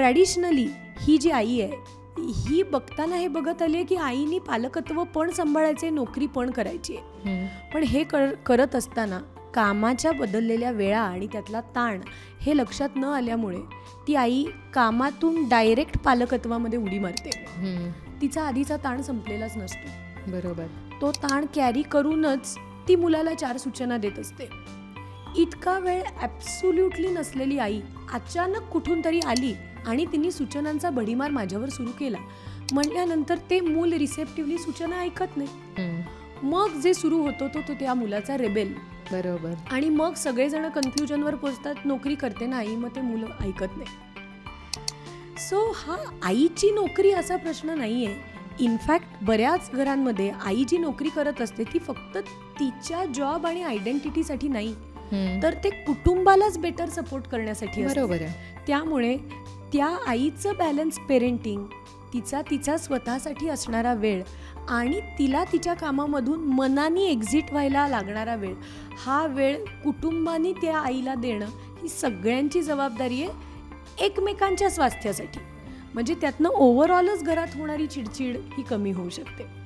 Traditionally ही जी आई आहे ही बघताना हे बघत आली की आईनी पालकत्व पण सांभाळायचे नोकरी पण करायची आहे. पण हे कर करत असताना कामाच्या बदललेल्या वेळा आणि त्यातला ताण हे लक्षात न आल्यामुळे ती आई कामातून डायरेक्ट पालकत्वामध्ये उडी मारते. तिचा आधीचा ताण संपलेलाच नसतो. बरोबर. तो ताण कॅरी करूनच ती मुलाला चार सूचना देत असते. इतका वेळ ॲब्सोल्युटली नसलेली आई अचानक कुठून तरी आली आणि तिने सूचनांचा भडीमार माझ्यावर सुरू केला. म्हटल्यानंतर ते मूल रिसेप्टिव्हली सूचना ऐकत नाही. मग जे सुरू होतो तो तो त्या मुलाचा रेबेल बरोबर. आणि मग सगळेजण कन्फ्युजनवर पोचतात नोकरी करते ना आई मग ते मुलं ऐकत नाही. सो हा आईची नोकरी असा प्रश्न नाही आहे इनफॅक्ट बऱ्याच घरांमध्ये आई जी नोकरी करत असते ती फक्त तिच्या जॉब आणि आयडेंटिटीसाठी नाही. तर ते कुटुंबालाच बेटर सपोर्ट करण्यासाठी. बरोबर आहे. त्यामुळे त्या आईचं बॅलन्स पेरेंटिंग तिचा तिचा स्वतःसाठी असणारा वेळ आणि तिला तिच्या कामामधून मनाने एक्झिट व्हायला लागणारा वेळ. हा वेळ कुटुंबाने त्या आईला देणं ही सगळ्यांची जबाबदारी आहे एकमेकांच्या स्वास्थ्यासाठी. म्हणजे त्यातनं ओव्हरऑलच घरात होणारी चिडचिड ही कमी होऊ शकते.